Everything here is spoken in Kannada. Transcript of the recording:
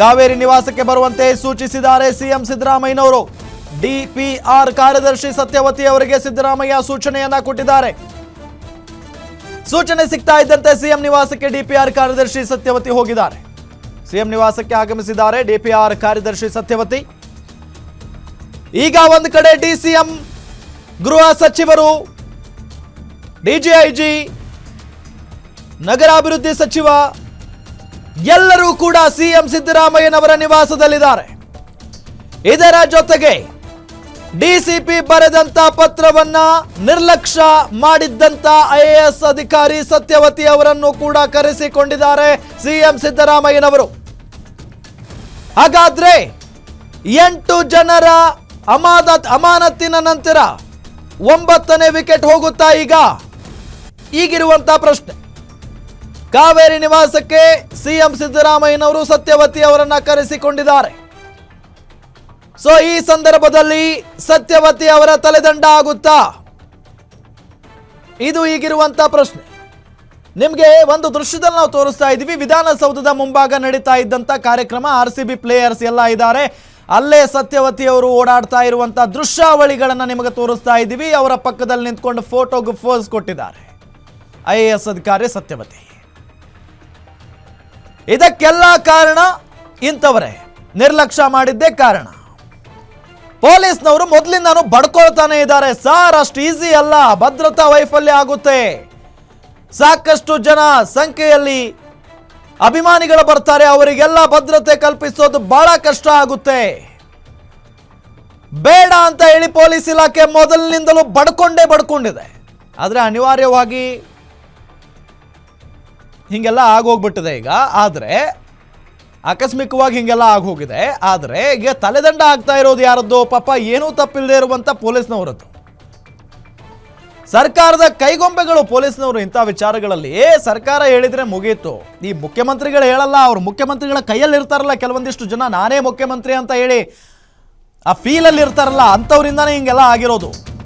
ಕಾವೇರಿ ನಿವಾಸಕ್ಕೆ ಬರುವಂತೆ ಸೂಚಿಸಿದ್ದಾರೆ ಸಿಎಂ ಸಿದ್ದರಾಮಯ್ಯನವರು. ಡಿಪಿಆರ್ ಕಾರ್ಯದರ್ಶಿ ಸತ್ಯವತಿ ಅವರಿಗೆ ಸಿದ್ದರಾಮಯ್ಯ ಸೂಚನೆಯನ್ನ ಕೊಟ್ಟಿದ್ದಾರೆ. ಸೂಚನೆ ಸಿಗ್ತಾ ಇದ್ದಂತೆ ಸಿಎಂ ನಿವಾಸಕ್ಕೆ ಡಿಪಿಆರ್ ಕಾರ್ಯದರ್ಶಿ ಸತ್ಯವತಿ ಹೋಗಿದ್ದಾರೆ. ಸಿಎಂ ನಿವಾಸಕ್ಕೆ ಆಗಮಿಸಿದ್ದಾರೆ ಡಿಪಿಆರ್ ಕಾರ್ಯದರ್ಶಿ ಸತ್ಯವತಿ. ಈಗ ಒಂದು ಕಡೆ ಡಿಸಿಎಂ ಗೃಹ ಸಚಿವರು, ಡಿಜಿಐಜಿ ನಗರಾಭಿವೃದ್ಧಿ ಸಚಿವ ಎಲ್ಲರೂ ಕೂಡ ಸಿಎಂ ಸಿದ್ದರಾಮಯ್ಯನವರ ನಿವಾಸದಲ್ಲಿದ್ದಾರೆ. ಇದರ ಜೊತೆಗೆ ಡಿಸಿಪಿ ಬರೆದಂತ ಪತ್ರವನ್ನ ನಿರ್ಲಕ್ಷ್ಯ ಮಾಡಿದ್ದಂತ ಐಎಎಸ್ ಅಧಿಕಾರಿ ಸತ್ಯವತಿ ಅವರನ್ನು ಕೂಡ ಕರೆಸಿಕೊಂಡಿದ್ದಾರೆ ಸಿಎಂ ಸಿದ್ದರಾಮಯ್ಯನವರು. ಹಾಗಾದ್ರೆ ಎಂಟು ಜನರ ಅಮಾನತ್ ಅಮಾನತಿನ ನಂತರ ಒಂಬತ್ತನೇ ವಿಕೆಟ್ ಹೋಗುತ್ತಾ ಈಗ? ಈಗಿರುವಂತ ಪ್ರಶ್ನೆ. ಕಾವೇರಿ ನಿವಾಸಕ್ಕೆ ಸಿಎಂ ಸಿದ್ದರಾಮಯ್ಯನವರು ಸತ್ಯವತಿ ಅವರನ್ನ ಕರೆಸಿಕೊಂಡಿದ್ದಾರೆ. ಸೊ ಈ ಸಂದರ್ಭದಲ್ಲಿ ಸತ್ಯವತಿ ಅವರ ತಲೆದಂಡ ಆಗುತ್ತಾ? ಇದು ಈಗಿರುವಂತ ಪ್ರಶ್ನೆ. ನಿಮಗೆ ಒಂದು ದೃಶ್ಯದಲ್ಲಿ ನಾವು ತೋರಿಸ್ತಾ ಇದ್ದೀವಿ. ವಿಧಾನಸೌಧದ ಮುಂಭಾಗ ನಡೀತಾ ಇದ್ದಂಥ ಕಾರ್ಯಕ್ರಮ. ಆರ್ ಸಿ ಬಿ ಪ್ಲೇಯರ್ಸ್ ಎಲ್ಲ ಇದ್ದಾರೆ. ಅಲ್ಲೇ ಸತ್ಯವತಿ ಅವರು ಓಡಾಡ್ತಾ ಇರುವಂಥ ದೃಶ್ಯಾವಳಿಗಳನ್ನು ನಿಮಗೆ ತೋರಿಸ್ತಾ ಇದ್ದೀವಿ. ಅವರ ಪಕ್ಕದಲ್ಲಿ ನಿಂತ್ಕೊಂಡು ಫೋಟೋಗೆ ಫೋಸ್ ಕೊಟ್ಟಿದ್ದಾರೆ. ಐ ಎ ಎಸ್ ಅಧಿಕಾರಿ ಸತ್ಯವತಿ. ಇದಕ್ಕೆಲ್ಲ ಕಾರಣ ಇಂಥವರೇ. ನಿರ್ಲಕ್ಷ್ಯ ಮಾಡಿದ್ದೇ ಕಾರಣ. ಪೊಲೀಸ್ನವರು ಮೊದಲಿಂದಾನು ಬಡ್ಕೊಳ್ತಾನೆ ಇದ್ದಾರೆ. ಸಾರ್, ಅಷ್ಟು ಈಸಿ ಅಲ್ಲ. ಭದ್ರತಾ ವೈಫಲ್ಯ ಆಗುತ್ತೆ. ಸಾಕಷ್ಟು ಜನ ಸಂಖ್ಯೆಯಲ್ಲಿ ಅಭಿಮಾನಿಗಳು ಬರ್ತಾರೆ. ಅವರಿಗೆಲ್ಲ ಭದ್ರತೆ ಕಲ್ಪಿಸೋದು ಬಹಳ ಕಷ್ಟ ಆಗುತ್ತೆ. ಬೇಡ ಅಂತ ಹೇಳಿ ಪೊಲೀಸ್ ಇಲಾಖೆ ಮೊದಲಿನಿಂದಲೂ ಬಡ್ಕೊಂಡೇ ಬಡ್ಕೊಂಡಿದೆ. ಆದರೆ ಅನಿವಾರ್ಯವಾಗಿ ಹಿಂಗೆಲ್ಲ ಆಗೋಗ್ಬಿಟ್ಟಿದೆ ಈಗ. ಆದರೆ, ಆಕಸ್ಮಿಕವಾಗಿ ಹೀಗೆಲ್ಲ ಆಗೋಗಿದೆ. ಆದರೆ, ಈಗ ತಲೆದಂಡ ಆಗ್ತಾ ಇರೋದು ಯಾರದ್ದು? ಪಾಪ ಏನೂ ತಪ್ಪಿಲ್ಲದೆ ಇರುವಂಥ ಪೊಲೀಸ್ನವರದ್ದು ಸರ್ಕಾರದ ಕೈಗೊಂಬೆಗಳು ಪೊಲೀಸ್ನವರು ಇಂಥ ವಿಚಾರಗಳಲ್ಲಿ ಸರ್ಕಾರ ಹೇಳಿದ್ರೆ ಮುಗೀತು. ಈ ಮುಖ್ಯಮಂತ್ರಿಗಳು ಹೇಳಲ್ಲ, ಅವ್ರು ಮುಖ್ಯಮಂತ್ರಿಗಳ ಕೈಯಲ್ಲಿ ಇರ್ತಾರಲ್ಲ ಕೆಲವೊಂದಿಷ್ಟು ಜನ, ನಾನೇ ಮುಖ್ಯಮಂತ್ರಿ ಅಂತ ಹೇಳಿ, ಆ ಫೀಲಲ್ಲಿ ಇರ್ತಾರಲ್ಲ, ಅಂಥವ್ರಿಂದಾನೇ ಹಿಂಗೆಲ್ಲ ಆಗಿರೋದು.